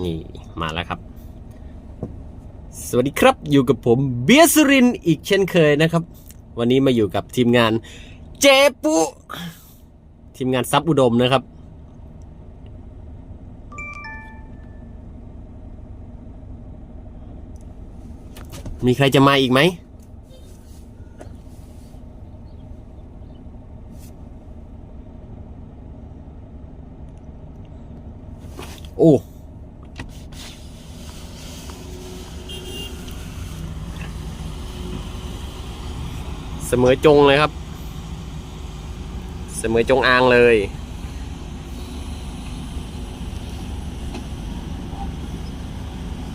นี่มาแล้วครับ สวัสดีครับอยู่กับผมเบียสุรินอีกเช่นเคยนะครับ วันนี้มาอยู่กับทีมงานเจปุทีมงานซับอุดมนะครับ มีใครจะมาอีกไหมโอ้ สมอจงเลยครับ เสมอจงอางเลย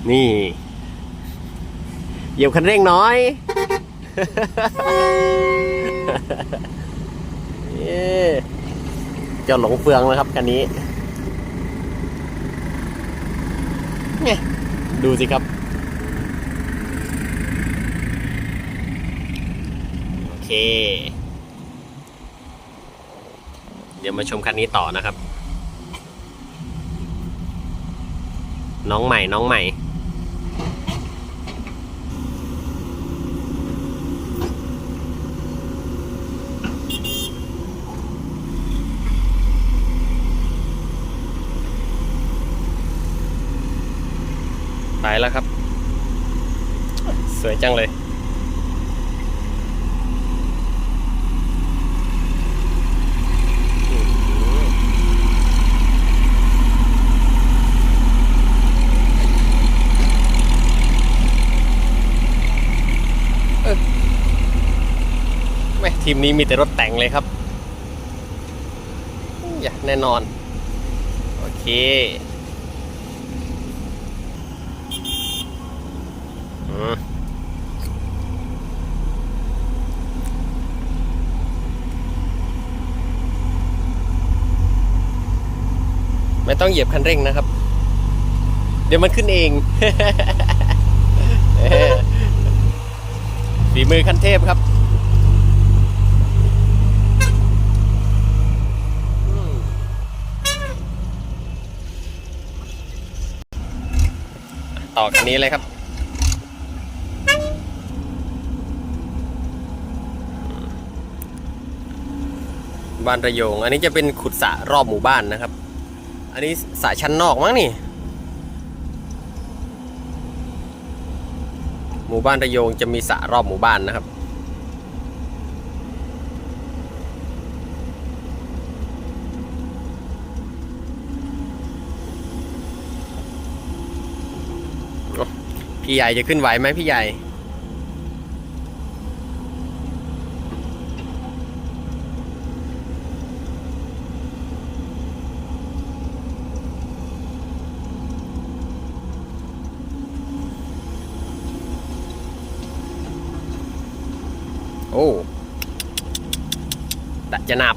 นี่เหยียบคันเร่งน้อยเย้เจ้าหลงเฟืองนะครับคันนี้เนี่ยดูสิครับ โอ เค เดี๋ยวมาชมคันนี้ต่อนะครับ น้องใหม่น้องใหม่ไปแล้วครับ สวยจังเลย แม่ ทีมนี้มีแต่รถแต่งเลยครับอย่าแน่นอน โอเคอืไม่ต้องเหยียบคันเร่งนะครับ เดี๋ยวมันขึ้นเองฝีมือคันเทพครับ ต่อคันนี้เลยครับ บ้านระโยง อันนี้จะเป็นขุดสระรอบหมู่บ้านนะครับ อันนี้สระชั้นนอกมั้งนี่ หมู่บ้านระโยงจะมีสระรอบหมู่บ้านนะครับ พี่ใหญ่จะขึ้นไหวไหมพี่ใหญ่โอ้ตะจะนับ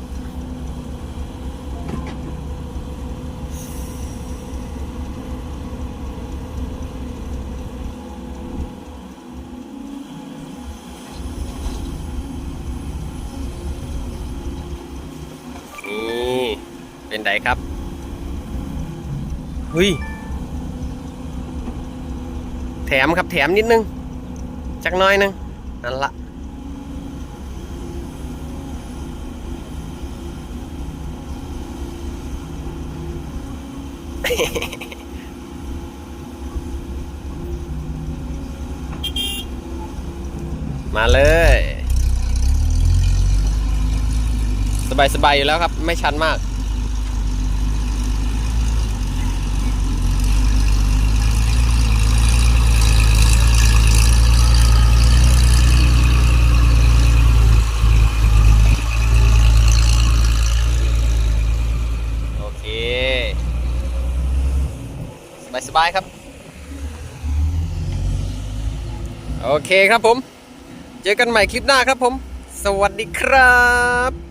นี่เป็ นไดครับเฮ้ยแถมครับแถมนิดนึง จักหน้อยนึงนั่นละมาเลย สบายสบายอยู่แล้วครับ ไม่ชันมาก โอเค สบายสบายครับ โอเคครับผม เจอกันใหม่คลิปหน้าครับผม สวัสดีครับ